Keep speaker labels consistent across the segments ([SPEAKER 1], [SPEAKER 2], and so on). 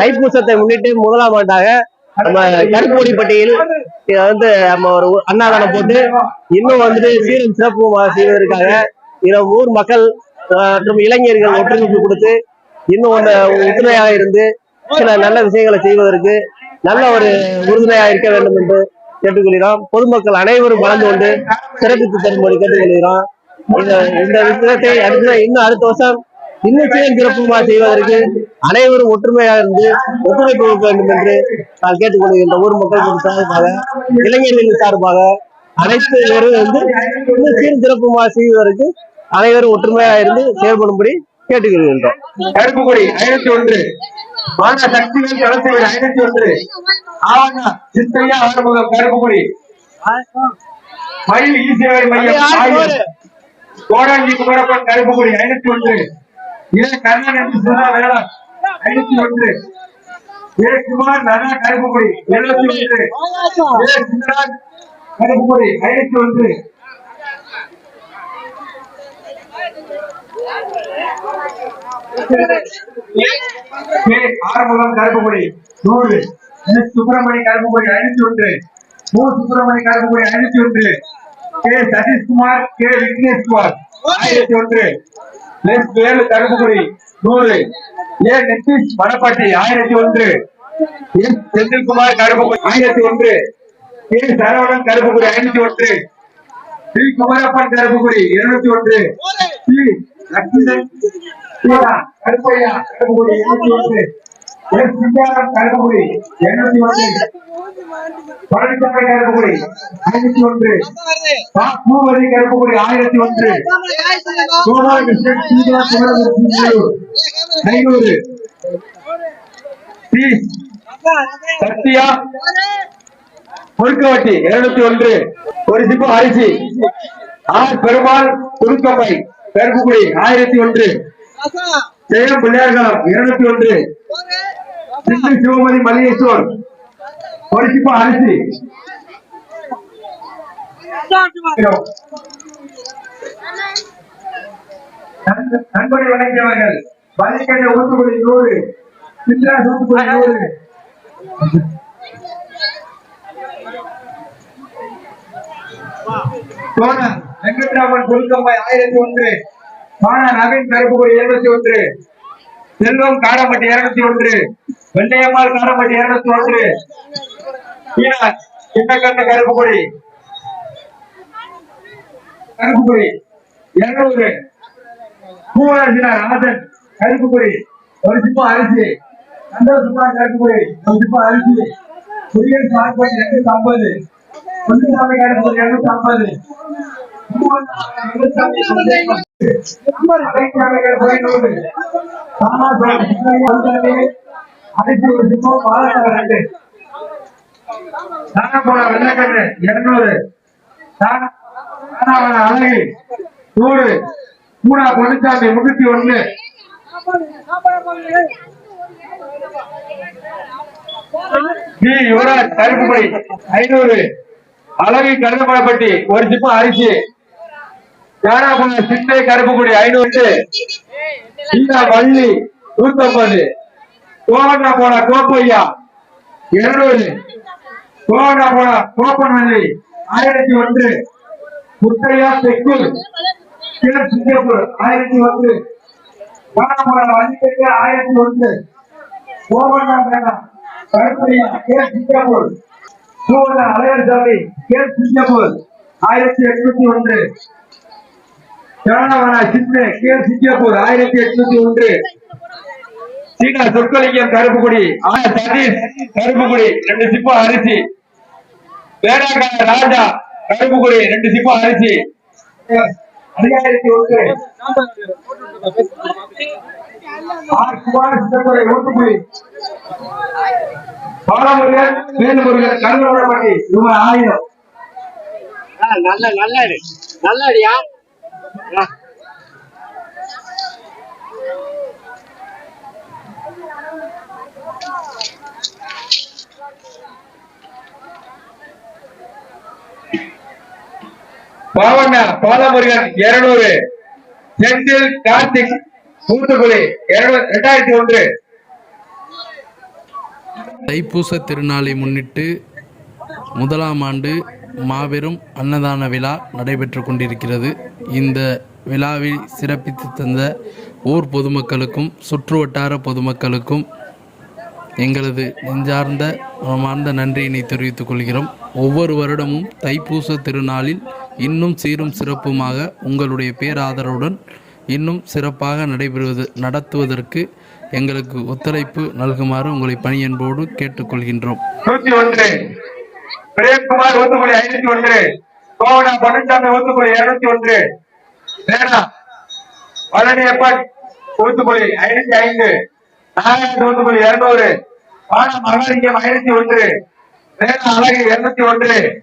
[SPEAKER 1] தைப்பூசத்தை முன்னிட்டு முதலாம் ஆண்டாக நம்ம கருப்பூடிப்பட்டியில் வந்து நம்ம ஒரு அன்னதானம் போட்டு இன்னும் வந்துட்டு சீரும் சிறப்பு செய்வதற்காக இதை ஊர் மக்கள் மற்றும் இளைஞர்கள் ஒத்துழைப்பு கொடுத்து இன்னும் ஒன்று ஒற்றுமையாக இருந்து சில நல்ல விஷயங்களை செய்வதற்கு நல்ல ஒரு உறுதுணையாக இருக்க வேண்டும் என்று கேட்டுக்கொள்கிறோம். பொதுமக்கள் அனைவரும் கலந்து கொண்டு சிறப்பித்து தரும்படி கேட்டுக்கொள்கிறோம். இந்த இந்த விஷயத்தை அடுத்த இன்னும் அடுத்த வருஷம் இன்னும் சிறப்புமா செய்வதற்கு அனைவரும் ஒற்றுமையாக இருந்து ஒத்துழைப்பு கொடுக்க வேண்டும் என்று நான் கேட்டுக்கொள்கின்ற ஊர் மக்கள் சார்பாக இளைஞர்களின் சார்பாக அனைத்து பேரும் வந்து இன்னும் சீரும் சிறப்புமா செய்வதற்கு அனைவரும் ஒற்றுமையாக இருந்து செயல்படும்படி கேட்டுக்கொள்கின்றோம்.
[SPEAKER 2] கருப்புக்குடி ஐநூத்தி ஒன்று மாத சக்திகள் ஐநூத்தி ஒன்று ஆவணா சித்தையா ஆறுமுகம் கருப்புக்குடி. மயில் மையம் குமரப்பன் கருப்புக்குடி ஐநூத்தி ஒன்று ஏ கண்ணன் என்று வேளாண் ஐநூத்தி ஒன்று. ஏ குமார் நனா கருப்புக்குடி. எழுபத்தி ஒன்று. ஏ சிந்தராஜ் கருப்புக்குடி. ஐநூத்தி ஒன்று. கே ஆறுமுகம் கருப்புக்குடி. நூறு. சுப்பிரமணி கருப்புக்குடி. ஐநூத்தி ஒன்று. மு. சுப்பிரமணி கருப்புக்குடி. ஐநூத்தி ஒன்று. K Sathishkumar K. விக்னேஷ்குமார். ஆயிரத்தி ஒன்று. எஸ் வேலு கருப்புக்குடி நூறு. ஏ நெத்திஷ் வடப்பாட்டி ஆயிரத்தி ஒன்று. எஸ் செந்தில்குமார் கருப்புக்குடி ஆயிரத்தி ஒன்று. கே சரவணன் கருப்புக்குடி ஐநூத்தி ஒன்று. பி குமரப்பன் கருப்புக்குடி இருநூத்தி ஒன்று. பி லட்சுமணன் கருப்பையா கருப்புக்குடி இருநூத்தி ஒன்று. எஸ் சிங்காரம் இருநூத்தி ஒன்று. பழனிசாமி கருப்புக்குடி. ஐநூத்தி ஒன்று. பா. பூவதி கருப்புக்குடி ஆயிரத்தி ஒன்று. கிருஷ்ணன் சீதா ஐநூறு டி சத்யா முறுக்கவட்டி இருநூத்தி ஒன்று. ஒரு சிப்பு அரிசி. ஆர் பெருமாள் குறுக்கம்பை கருப்புக்குடி ஆயிரத்தி ஒன்று. ஜெயம் பிள்ளையார்காலம் இருநூத்தி ஒன்று. சிந்து சிவமதி மல்லிகேஸ்வர் ஒரு சிப்பு அரிசி. நண்ப- நண்பனை வணங்கியவர்கள். வலிக்கண்ண ஊத்துக்குடி நூறு சித்ரா ஊத்துக்குடி நூறு சோழன் வெங்கட்ராமன் புல்கம்பாய் ஆயிரத்தி ஒன்று. மானா நவீன் கருப்புக்குடி எழுபத்தி ஒன்று. செல்வம் காடம்பட்டி இருநூத்தி ஒன்று. வெள்ளையம்மாள் காடம்பட்டி இருநூத்தி ஒன்று. சின்ன சின்னக்கண்ண கருப்புக்குடி? கருப்புக்குடி. இருநூறு. பூவரசினார் ராஜன் கருப்புக்குடி. ஒரு சிப்பம் அரிசி. சந்தோஷமா கருப்புக்குடி. ஒரு சிப்பம் அரிசி. குடியரசு சாப்பாடு இருநூத்தி ஐம்பது குண்டுசாமி கருப்புக்குடி இருநூத்தி ஐம்பது அரிசி ஒரு சிப்பம் பாலக்கார ரெண்டு தானப்போட வெள்ளக்கண்ணு இருநூறு. தானவன அழகி நூறு. மூணா பொன்னுச்சாமி முன்னூத்தி ஒண்ணு. பி. யுவராஜ் கருப்புப்படி ஐநூறு. அழகி கருதப்படப்பட்டி ஒரு சிப்பம் அரிசி. யானாபுர சிந்தை கருப்புக்குடி ஐநூறு. வள்ளி நூத்தம்பது. கோவண்ணா போட கோப்பையா இருநூறு கோவண்ணா போட கோப்பனவல்லி ஆயிரத்தி ஒன்று. முத்தையா செக்கூர் கிழக்கு சிங்கப்பூர். ஆயிரத்தி ஒன்று. ஆயிரத்தி ஒன்று. Karuppaiah K Singapore. K Singapore. ஆயிரத்தி எட்நூத்தி ஒன்று. சரணவன சின்ன கே சிங்கப்பூர். ஆயிரத்தி எட்நூத்தி ஒன்று. சீனா சொற்கலிங்கம் கருப்புக்குடி. ஆ சதீஷ் கருப்புக்குடி. ரெண்டு சிப்பம் அரிசி. வேளாங்கண்ண ராஜா கருப்புக்குடி. ரெண்டு சிப்பம் அரிசி. ஐயாயிரத்தி ஒன்று. ஆர். குமார் சிதம்பரை ஊத்துக்குடி பாலமுருகன் வேலுமுருகன் கருணப்பட்டி ரூபாய் ஆயிரம்.
[SPEAKER 1] நல்ல நல்ல நல்லடியா
[SPEAKER 2] பாவண்ணா பாலமுருகன் இருநூறு செந்தில் கார்த்திக் தூத்துக்குடி இரண்டாயிரத்தி ஒன்று.
[SPEAKER 3] தைப்பூச திருநாளை முன்னிட்டு முதலாம் ஆண்டு மாபெரும் அன்னதான விழா நடைபெற்று கொண்டிருக்கிறது. இந்த விழாவில் சிறப்பித்து தந்த ஊர் பொதுமக்களுக்கும் சுற்று வட்டார பொதுமக்களுக்கும் எங்களது நெஞ்சார்ந்த மனமார்ந்த நன்றியினை தெரிவித்துக் கொள்கிறோம். ஒவ்வொரு வருடமும் தைப்பூச திருநாளில் இன்னும் சீரும் சிறப்புமாக உங்களுடைய பேராதரவுடன் இன்னும் சிறப்பாக நடைபெறுவது நடத்துவதற்கு எங்களுக்கு ஒத்துழைப்பு நல்குமாறு உங்களை பணியன்போடு கேட்டுக்கொள்கின்றோம்.
[SPEAKER 2] ஒன்று பிரேம்குமார் ஐநூத்தி ஒன்று கோவனா இருநூத்தி ஒன்று பழனியப்பன் ஐநூத்தி ஐந்து நாராயணன் இருநூறு மகாலிங்கம் ஐநூத்தி ஒன்று அழகு இருநூத்தி ஒன்று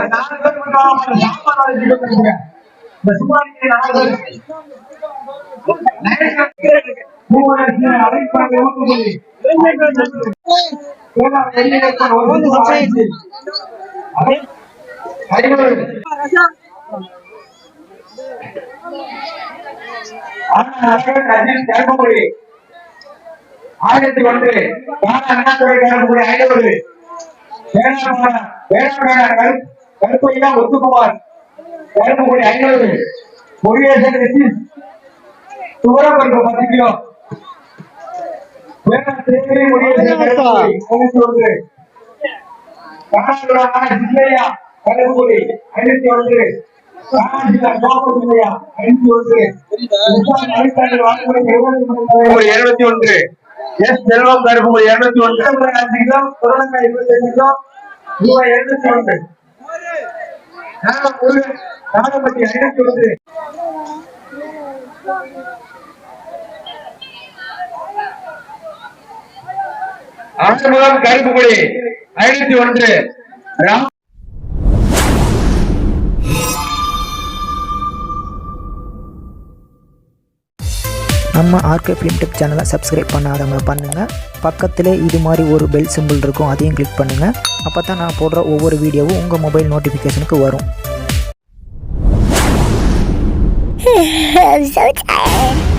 [SPEAKER 2] ஆனா ஒன்று ஒரு நாலு பேர் இந்த அழைப்பாங்க ஆயிரத்தி ஒன்று ஐநூறு. கருப்பையா முத்துக்குமார் கருப்புக்குடி ஐநூறு முருகேசன் ரிஷிஸ் துவரப்பருப்பு பத்து கிலோ கருப்புக்குடி ஐநூத்தி ஒன்று. கர்நாடகா ஜில்லையா கருப்புக்குடி ஐநூத்தி ஒன்று. இருநூத்தி ஒன்று. எஸ் செல்வம் கருப்பு இருநூத்தி ஒன்று. அஞ்சு கிலோ புரளங்காய் இருபத்தி அஞ்சு கிலோ ரூபாய் எழுநூத்தி ஒன்று நாகப்பட்டி ஐநூத்தி ஒன்று ஆறுமுகம் கருப்புக்குடி ஐநூத்தி ஒன்று. ராம்
[SPEAKER 4] நம்ம ஆர்கே ஃபிலிம் டெக் சேனலை சப்ஸ்கிரைப் பண்ணாதவங்க பண்ணுங்கள் பக்கத்தில் இது மாதிரி ஒரு பெல் சிம்பிள் இருக்கும் அதையும் கிளிக் பண்ணுங்கள் அப்போ தான் நான் போடுற ஒவ்வொரு வீடியோவும் உங்கள் மொபைல் நோட்டிஃபிகேஷனுக்கு வரும்.
[SPEAKER 5] I'm so tired.